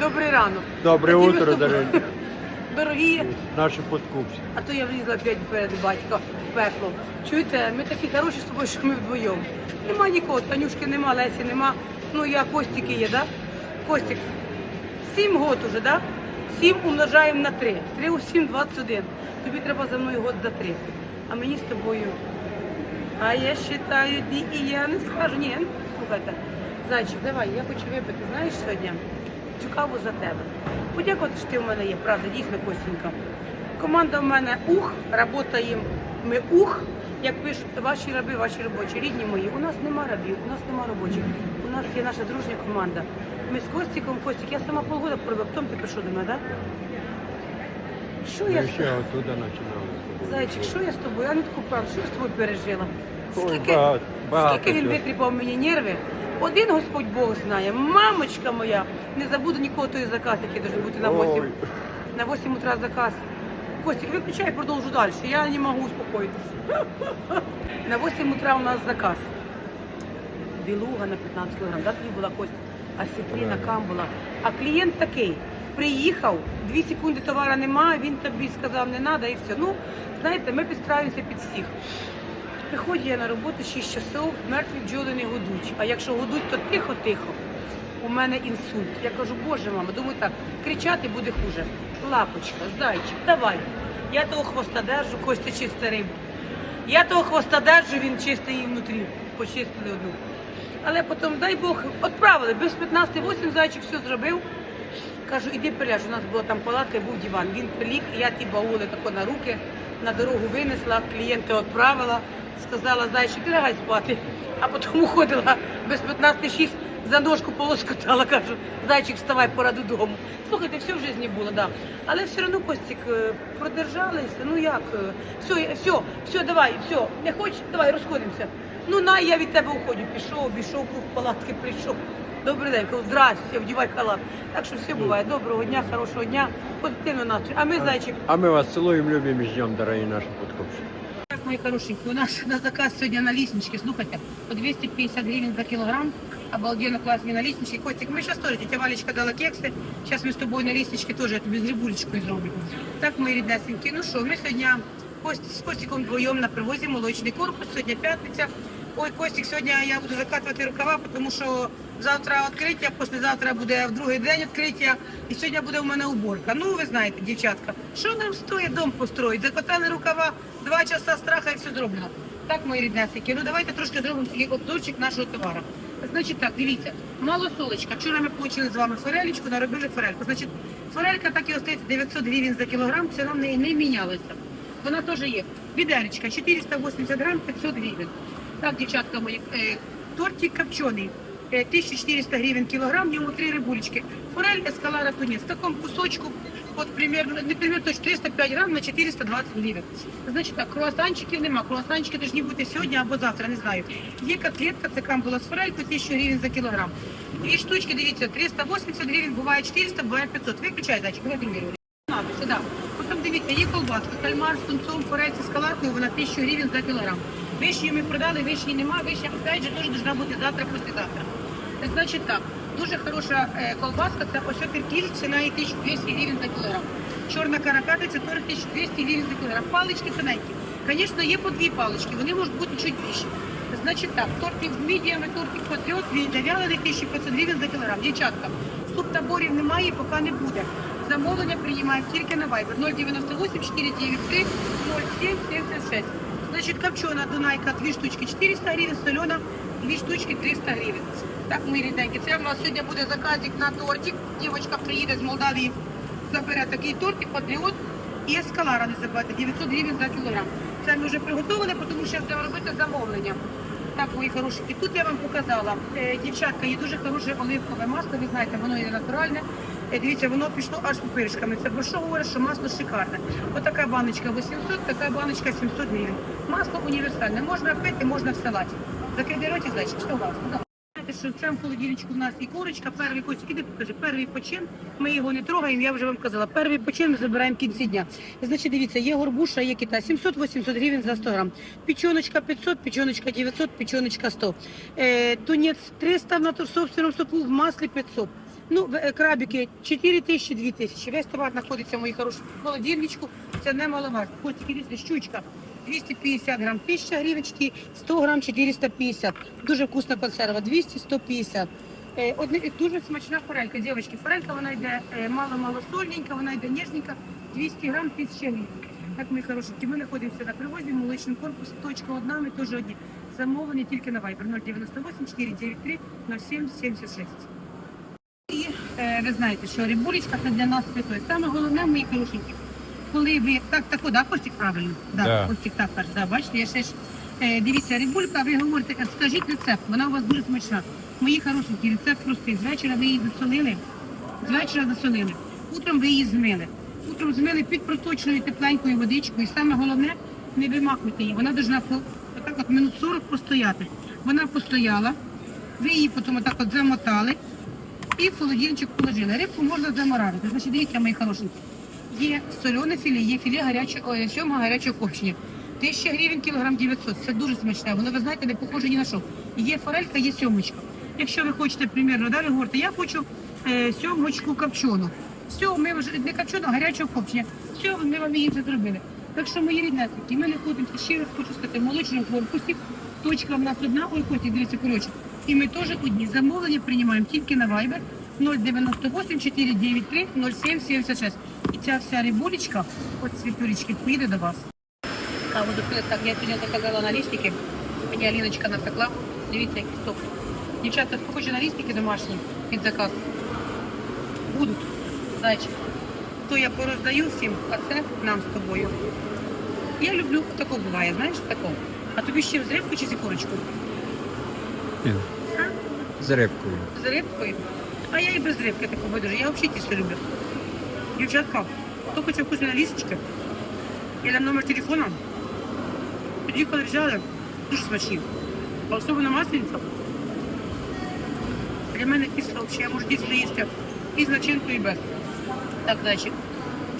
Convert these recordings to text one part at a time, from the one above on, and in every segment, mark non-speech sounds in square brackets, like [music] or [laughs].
Добрий ранок. Доброе Такі утро, дорогие Дорогі, наши подкупщики. а то я влізла опять перед батька в пекло. Чуєте, ми такі хороші з тобою, що ми вдвоєм. Нема нікого, Танюшки нема, Лесі нема. Ну я Костіки є, да? Костік, сім год уже, да? Сім умножаємо на три. Три у сім, 21. Тобі треба за мною год за три. А мені з тобою. А я вважаю дні і я не скажу. Ні, ну, слухайте. Зайчик, давай, я хочу випити, знаєш, сьогодні цю каву за тебе. Подякувати, що ти в мене є, правда, дійсно Костенька. Команда в мене ух, працюємо ми ух. Як пишуть ваші раби, ваші робочі, рідні мої, у нас нема рабів, у нас нема робочих, у нас є наша дружня команда. Ми з Костіком, Костік, я сама полгода пробив, потім ти прийшов до мене, так? Що я Мы з еще оттуда начинали. Зайчик, що я з тобою? Я не таку правду, що я з тобою пережила? Скільки, багато- скільки він витріпав мені нерви? Один Господь Бог знає, мамочка моя, не забуду нікого той заказ, який должен бути на 8. Ой. На 8 утра заказ. Костик, виключай, продовжу далі. Я не можу успокоїтися. На 8 утра у нас заказ. Білуга на 15 кг. Да, тобі була Костя? А сітріна камбула. А клієнт такий. Приїхав, 2 секунди товара немає, він тобі сказав, не треба і все. Ну, знаєте, ми підстраюємося під всіх. Приходжу я на роботу 6 часов, мертві бджоли не гудуть. А якщо гудуть, то тихо-тихо. У мене інсульт. Я кажу, боже мама, думаю так, кричати буде хуже. Лапочка, зайчик, давай. Я того хвоста держу, Костя чиста риба. Я того хвоста держу, він чистий і внутрі. Почистили одну. Але потім, дай Бог, відправили. Без 15-8 зайчик все зробив. Кажу, іди приляж, у нас була там палатка і був диван. Він приліг, я ті баули тако на руки, на дорогу винесла, клієнта відправила, сказала, зайчик, лягай спати. А потім уходила без 15-6, за ножку полоскотала, кажу, зайчик, вставай, пора додому. Слухайте, все в житті було, да. Але все одно, Костік, е, продержалися, ну як, все, все, все, давай, все, не хочеш, давай, розходимося. Ну на, я від тебе уходжу, пішов, обійшов, круг палатки прийшов. Добрий день, кажу, здрасте, вдівай халат. Так що все буває. Доброго дня, хорошого дня, позитивного настрою. А ми, зайчик, А мы вас целуем, любим и ждем, дорогие наши подкупщики. Так, мої хорошенькі, у нас на заказ сьогодні наліснички, слухайте, по 250 гривень за кілограм. Обалденно классные наліснички. Костик, ми зараз теж, тетя Валечка дала кекси. Зараз ми з тобою наліснички теж, я тобі з рибулечкою зроблю. Так, мої ріднесенькі. Ну що, ми сьогодні Кость, з Костиком вдвоєм на привозі молочний корпус. Сьогодні п'ятниця. Ой, Костик, сьогодні я буду закатувати рукава, тому що завтра відкриття, післязавтра буде в другий день відкриття, і сьогодні буде у мене уборка. Ну, ви знаєте, дівчатка, що нам стоїть дом построїть? Закатали рукава, два часа страха і все зроблено. Так, мої ріднесенькі, ну давайте трошки зробимо такий обзорчик нашого товару. Значить так, дивіться, малосолочка. Вчора ми отримали з вами форелечку, наробили форельку. Значить, форелька так і остається 900 гривень за кілограм, ціна в неї не мінялася. Вона теж є. Відеречка 480 грам 500 гривень. Так, дівчатка мої, е, тортик копчений. Е, 1400 гривень кілограм, в ньому три рибулечки. Форель, ескалара, тунець. В такому кусочку, от примерно, не примерно, точно 305 грам на 420 гривень. Значить так, круасанчиків нема. Круасанчики повинні бути сьогодні або завтра, не знаю. Є котлетка, це камбула з форелькою, 1000 гривень за кілограм. Дві штучки, дивіться, 380 гривень, буває 400, буває 500. Виключай, зайчик, давай другий сюди. Потім дивіться, є колбаска, кальмар з тунцом, форель з скаларкою, вона 1000 гривень за кілограм. Вишні ми продали, вишні нема, вишня, опять же, теж должна бути завтра, післязавтра. Значить так, дуже хороша е, колбаска, це ось піркіж, ціна її 1200 гривень за кілограм. Чорна каракатиця теж 1200 гривень за кілограм. Палички тоненькі. Звісно, є по дві палички, вони можуть бути чуть більші. Значить так, тортик з мідіями, тортик патріот, він зав'ялений 1500 гривень за кілограм. Дівчатка, суп таборів немає, поки не буде. Замовлення приймаємо тільки на Viber 098 493 0776. Значить, копчена Дунайка, дві штучки 400 гривень, солена, дві штучки 300 гривень. Так, мої рідненькі, це в нас сьогодні буде заказик на тортик. Дівчинка приїде з Молдавії, забере такий тортик, патріот і ескалара, не забувайте, 900 гривень за кілограм. Це ми вже приготовили, тому що будемо робити замовлення. Так, мої хороші. І тут я вам показала, е, дівчатка, є дуже хороше оливкове масло, ви знаєте, воно є натуральне. Е, Дивіться, воно пішло аж пупиришками. Це бо що говорить, що масло шикарне. Отака баночка 800, така баночка 700 гривень. Масло універсальне. Можна пити, можна в салаті. Ротик, зайчик, що у вас? Знаєте, що в цьому холодильничку у нас і курочка, перший костик, іди покажи, перший почин, ми його не трогаємо, я вже вам казала, перший почин ми забираємо в кінці дня. Значить, дивіться, є горбуша, є кита, 700-800 гривень за 100 грам. Печеночка 500, печеночка 900, печеночка 100. Е, тунець 300 в натур собственному соку, в маслі 500. Ну, в- е, крабики 4 тисячі, 2 тисячі. Весь товар знаходиться, мої хороші, в холодильничку. Це немаловажно. Котики, дивіться, щучка. 250 грам, 1000 гривень, 100 грам, 450. Дуже вкусна консерва, 200, 150. Е, Одне, дуже смачна форелька, дівчатки. Форелька, вона йде е, мало-мало сольненька, вона йде ніжненька, 200 грам, 1000 гривень. Так, мої хорошенькі, ми знаходимося на привозі, молочний корпус, точка одна, ми теж одні. Замовлення тільки на Viber 098 493 07 76. І е, ви знаєте, що рибулечка це для нас святой. Саме головне, мої хорошенькі, коли ви так, так, да, Костік правильно. Да, Да. Костік так каже, да, бачите, я ще ж е, дивіться, рибулька, ви говорите, «А скажіть рецепт, вона у вас дуже смачна. Мої хорошенькі, рецепт простий. З вечора ви її засолили, з вечора засолили. Утром ви її змили. Утром змили під проточною тепленькою водичкою. І саме головне, не вимахуйте її. Вона повинна отак от минут 40 постояти. Вона постояла, ви її потім отак от замотали і в холодильничок положили. Рибку можна заморажити. Значить, дивіться, мої хорошенькі. Є солене філе, є філе гарячого, ой, сьомга гарячого копчення. 1000 гривень кілограм 900. Це дуже смачне. Воно, ви знаєте, не похоже ні на що. Є форелька, є сьомочка. Якщо ви хочете, примірно, далі говорите, я хочу е, сьомочку копчену. Все, ми вже не копчену, а гарячого копчення. Все, ми вам її вже зробили. Так що мої ріднесенькі, ми знаходимося, ще раз хочу сказати, в молочному корпусі. Точка в нас одна, ой, Костя, дивіться, коротше. І ми теж одні. Замовлення приймаємо тільки на Viber 098 493 0776. І ця вся рибулечка, от світулечки, поїде до вас. А буду пити, так, я сьогодні заказала налісники. Мені Аліночка напекла. Дивіться, який стоп. Дівчата, хто хоче налісники домашні під заказ? Будуть. Зайчик. То я пороздаю всім, а це нам з тобою. Я люблю, тако буває, знаєш, тако. А тобі ще з рибку чи з ікорочку? З рибкою. З рибкою. А я і без рибки таку байдуже. Я взагалі тісто люблю. Дівчатка, хто хоче вкусні налісочки, я дам номер телефона. Тоді, коли взяли, дуже смачні. А особливо маслениця. Для мене тісто взагалі, я можу тісто їсти і з начинкою, і без. Так, зайчик.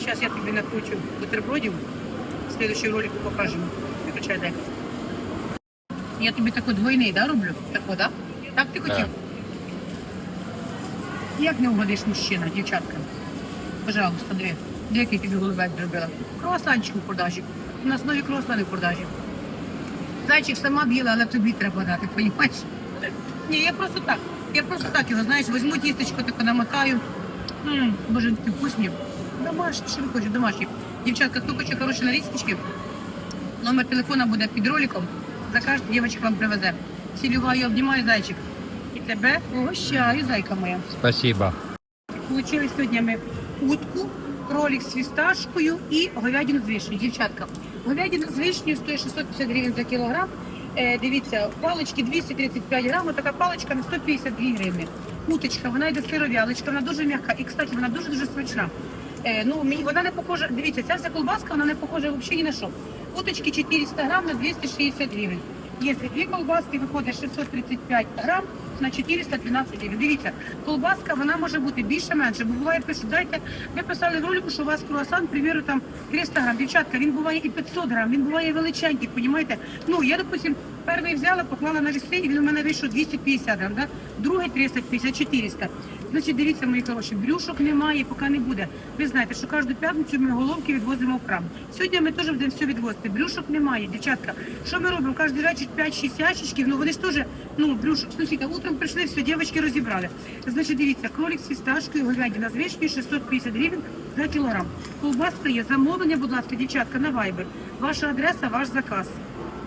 Зараз я тобі накручу бутербродів. В следующем ролику покажемо. Виключай зайка. Я тобі таку двойний, да, роблю? Тако, да? Так ти хотів? Як не угодиш мужчина, дівчатка? Пожалуйста, диви. Де який тобі голубець зробила? Круасанчик у продажі. У нас нові круасани в продажі. Зайчик сама біла, але тобі треба дати, понімаєш? [laughs] Ні, я просто так. Я просто так його, знаєш, візьму тістечко, таке намотаю. М, Боже, такі вкусні. Домашні, що ви хочете, домашні. Дівчатка, хто хоче хороші наліснички, номер телефона буде під роликом. Закажете, дівчинка вам привезе. Цілюваю, обнімаю зайчик. І тебе угощаю, зайка моя. Спасибо. Получили сьогодні ми утку, кролик з фісташкою і говядину з вишнею. Дівчатка, говядина з вишнею стоїть 650 гривень за кілограм. Е, дивіться, палички 235 грам, така паличка на 152 гривні. Уточка, вона йде сировялочка, вона дуже м'яка і, кстати, вона дуже-дуже смачна. Е, ну, мені- вона не похожа, дивіться, ця вся колбаска, вона не похожа взагалі ні на що. Уточки 400 грам на 260 гривень. Якщо дві колбаски виходить 635 грам на 412 гривень. Дивіться, колбаска вона може бути більше-менше, бо буває пишуть, дайте, ви писали в ролику, що у вас круасан, приміру, там 300 грам. Дівчатка, він буває і 500 грам, він буває величенький, понімаєте? Ну, я, допустим, перший взяла, поклала на віси, і він у мене вийшов 250 грам, да? другий 350, 400. Значить, дивіться, мої хороші, брюшок немає, поки не буде. Ви знаєте, що кожну п'ятницю ми головки відвозимо в храм. Сьогодні ми теж будемо все відвозити. Брюшок немає, дівчатка. Що ми робимо? Кожен вечір 5-6 ящичків, ну вони ж теж, ну, брюшок, слухайте, утром прийшли, все, дівчатки розібрали. Значить, дивіться, кролик з фісташкою, говядина з вишнею 650 гривень за кілограм. Колбаска є, замовлення, будь ласка, дівчатка, на Viber. Ваша адреса, ваш заказ.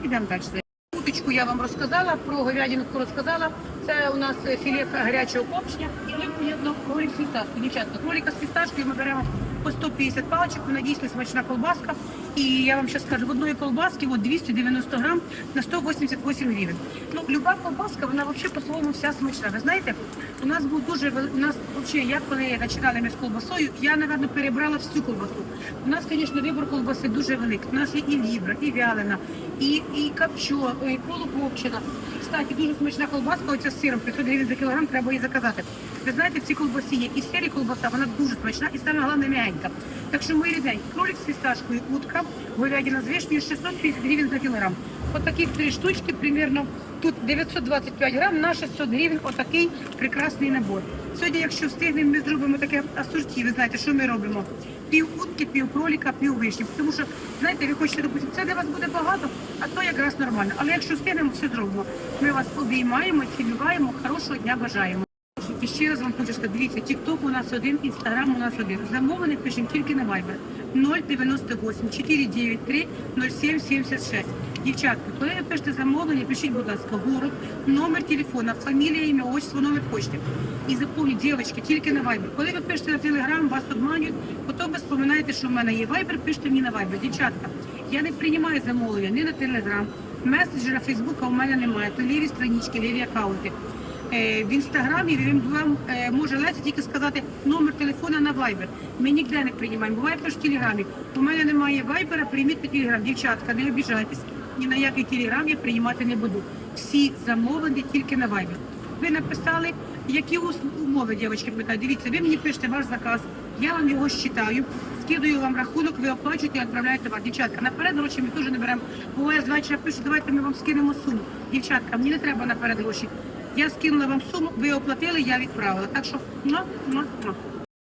Ідемо далі. Уточку я вам розказала, про говядинку розказала. Це у нас філе гарячого копчення і ми поєдно кролик з фісташкою. Дівчатка, кролика з фісташкою ми беремо по 150 паличок, вона дійсно смачна колбаска. І я вам зараз скажу, в одної колбаски от 290 грам на 188 гривень. Ну, люба колбаска, вона взагалі по-своєму вся смачна. Ви знаєте, у нас був дуже у нас взагалі, я коли починали ми з колбасою, я, напевно, перебрала всю колбасу. У нас, звісно, вибір колбаси дуже великий. У нас є і лібра, і вялена, і, і копчо, і полукопчена. Кстати, дуже смачна колбаска, оця з сиром, 500 гривень за кілограм, треба її заказати. Ви знаєте, в цій колбасі є і сирі колбаса, вона дуже смачна і саме головне м'ягенька. Так що мої рідненькі, кролик з фісташкою, утка, говядина з вишнею, 650 гривень за кілограм. От таких три штучки, примерно Тут 925 грам на 600 гривень отакий прекрасний набор. Сьогодні, якщо встигнемо, ми зробимо таке асорті. Ви знаєте, що ми робимо? Пів утки, пів кроліка, пів вишні. Тому що, знаєте, ви хочете, допустимо, це для вас буде багато, а то якраз нормально. Але якщо встигнемо, все зробимо. Ми вас обіймаємо, цілюємо, хорошого дня бажаємо. І ще раз вам хочу сказати, дивіться, TikTok у нас один, Instagram у нас один. Замовлених пишемо тільки на Viber 098 493 0776. Дівчатка, коли ви пишете замовлення, пишіть, будь ласка, город, номер телефона, фамілія, ім'я, отчество, номер почти. І запомніть, дівчатки, тільки на Viber. Коли ви пишете на Telegram, вас обманюють, потім ви споминаєте, що в мене є Viber, пишете мені на Viber. Дівчатка, я не приймаю замовлення ні на Telegram, меседжера Фейсбука у мене немає, то ліві странички, ліві аккаунти. Е, в інстаграмі він вам е, може Леся тільки сказати номер телефона на Viber. Ми ніде не приймаємо. Буває теж в телеграмі. У мене немає вайбера, прийміть на телеграм. Дівчатка, не обіжайтесь. Ні на який телеграм я приймати не буду. Всі замовлені тільки на Viber. Ви написали, які умови, дівчатки, питають. Дивіться, ви мені пишете ваш заказ, я вам його считаю, скидаю вам рахунок, ви оплачуєте і відправляєте товар. Дівчатка, наперед гроші ми теж не беремо. Буває, з вечора пишуть, давайте ми вам скинемо суму. Дівчатка, мені не треба наперед гроші. Я скинула вам суму, ви оплатили, я відправила. Так що, ну, ну, ну.